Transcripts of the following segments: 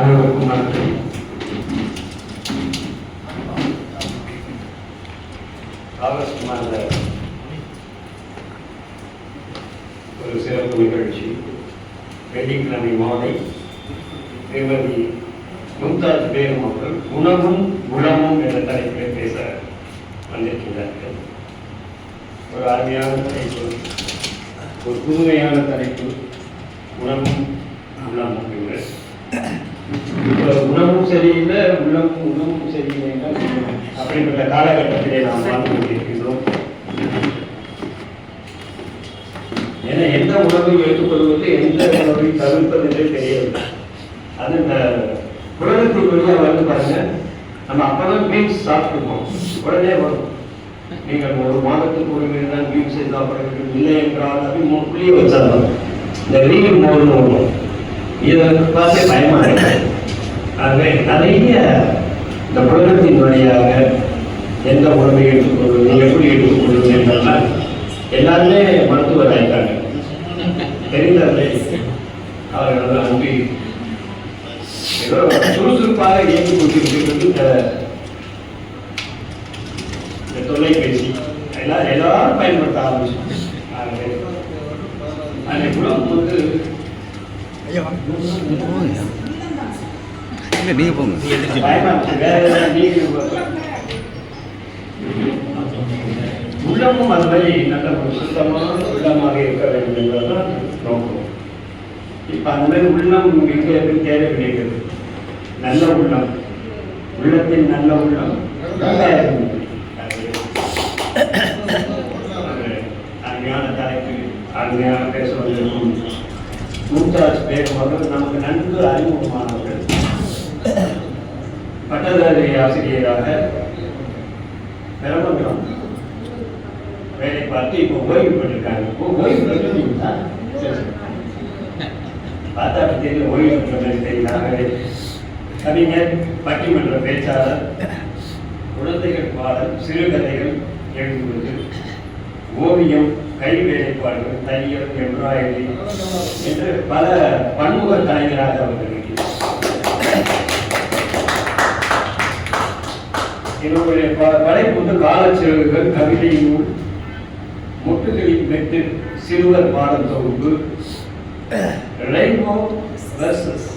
அனைவருக்கும் நன்றி. ஆகஸ்ட் மாத ஒரு சிறப்பு நிகழ்ச்சி. வெள்ளிக்கிழமை மாலை திருமதி மும்தாஜ் பேரும் அவர்கள் உணவும் உணவும் என்ற தலைப்பில் பேச வந்திருக்கிறார்கள் ஒரு அருமையான தலைப்பு ஒரு புதுமையான தலைப்பு உணவும் உள்ளமும் உணவும். சரியில்லை உள்ளமும் உணவும் சரியில்லை அப்படிப்பட்ட காலகட்டத்திலே நாம் வாழ்ந்து கொண்டிருக்கின்றோம். ஏன்னா எந்த உணவை எடுத்துக்கொள்வது எந்த உணவை தவிர்ப்பது தெரியாது. தெரியவில்லை அது இந்த குழந்தைக்கு வழியாக வந்து பாருங்க நம்ம அப்பதான் மீன்ஸ் சாப்பிட்டுருக்கோம் உடனே வரும். நீங்கள் ஒரு மாதத்துக்கு ஒரு மீன் தான் மீன் செய்து சாப்பிட வேண்டும் இல்லை என்றால் அப்படி மூணு புள்ளிய இந்த வீடு மோர்னு வரும் இதை பார்த்து பயமா இருக்கு. ஆகவே நிறைய இந்த புரதத்தின் வழியாக எந்த உணவை எடுத்துக்கொள்வது எப்படி எடுத்துக்கொள்வது என்றெல்லாம் எல்லாருமே மருத்துவர் ஆயிட்டாங்க. தெரிந்தவர்களே அவர்கள் அன்பி சுறுசுறுப்பாக இயங்கி கொண்டிருக்கிறது. இந்த தொலைபேசி எல்லாம் எல்லாரும் பயன்படுத்த ஆரம்பிச்சோம் அந்த குணம் வந்து இல்லை நீங்கள் போங்க உள்ளமும் அது மாதிரி நல்ல சுத்தமான உள்ளமாக இருக்க வேண்டும் என்பதுதான் நோக்கம் இப்ப அந்த மாதிரி உள்ளம் மிக தேவை கிடைக்கிறது நல்ல உள்ளம் உள்ளத்தின் நல்ல உள்ளம் அருமையான தலைப்பு அருமையான பேச வந்திருக்கும் மும்தாஜ் பேரும் அவர்கள் நமக்கு நன்கு அறிமுகமானவர்கள் பட்டதாரி ஆசிரியராக பெரம்பலம் வேலை பார்த்து இப்போ ஓய்வு பெற்றிருக்காங்க. இப்போ ஓய்வு பெற்றிருக்கீங்களா பார்த்தா அப்படி தெரியல ஓய்வு பெற்றது தெரியுதாகவே கவிஞர் பட்டிமன்ற பேச்சாளர் குழந்தைகள் பாடல் சிறுகதைகள் எழுதுவது ஓவியம் கை வேலைப்பாடுகள் தையல் எம்ப்ராய்டரி என்று பல பன்முக தலைவராக அவர்கள் இருக்கிறார் என்னுடைய படைப்பு வந்து காலச்சிறகுகள் கவிதை நூல் முட்டுகளின் வெட்டு சிறுவர் பாடல் தொகுப்பு ரெயின்போ வெர்சஸ்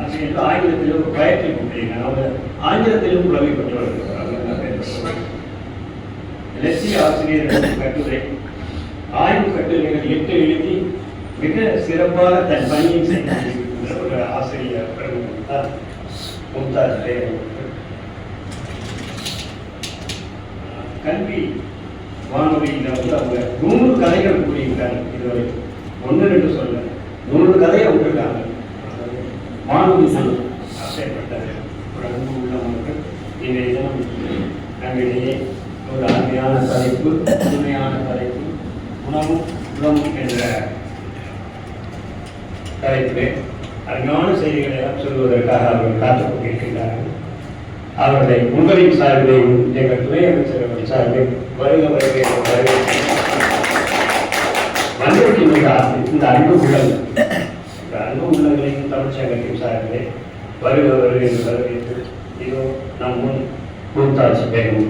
அப்படின்னு ஆங்கிலத்திலும் பயிற்சி கொடுத்தீங்க அவங்க ஆங்கிலத்திலும் புலமை பெற்றவர்கள் அவங்க ஆசிரியர் லட்சிய ஆசிரியர்கள் கட்டுரை. ஆய்வு கட்டுரைகள் எட்டு எழுதி மிக சிறப்பாக தன் பணியை செய்த ஒரு ஆசிரியர் பிரமுகர் மும்தாஜ் பேர் அவர்கள். கல்வி வானொலியில் வந்து அவங்க நூறு கதைகள் கூறியிருக்காங்க இதுவரை. ஒன்று ரெண்டு சொல்ல நூறு கதையை விட்டுருக்காங்க. வானொலி தான் ஆசைப்பட்ட ஒரு அன்பு உள்ளவர்கள் இதை தான் நம்மிடையே ஒரு அருமையான தலைப்பு உண்மையான தலைப்பு உணவும் உணவும் என்ற தலைப்பிலே அருமையான செய்திகளை எல்லாம் சொல்வதற்காக அவர்கள் காத்துக் கொண்டிருக்கின்றார்கள். அவர்களை உங்களின் சார்பிலையும் எங்கள் துணை அமைச்சர் அவர்கள் சார்பில் வருக வருக என்று வரவேற்கிறேன். வந்திருக்கின்ற இந்த அன்பு உள்ளங்கள் இந்த அன்பு உள்ளங்களையும் தமிழ்ச்சங்கத்தின் சார்பிலே வருக வருக என்று வரவேற்று இதோ நம் முன் மும்தாஜ் பேரும்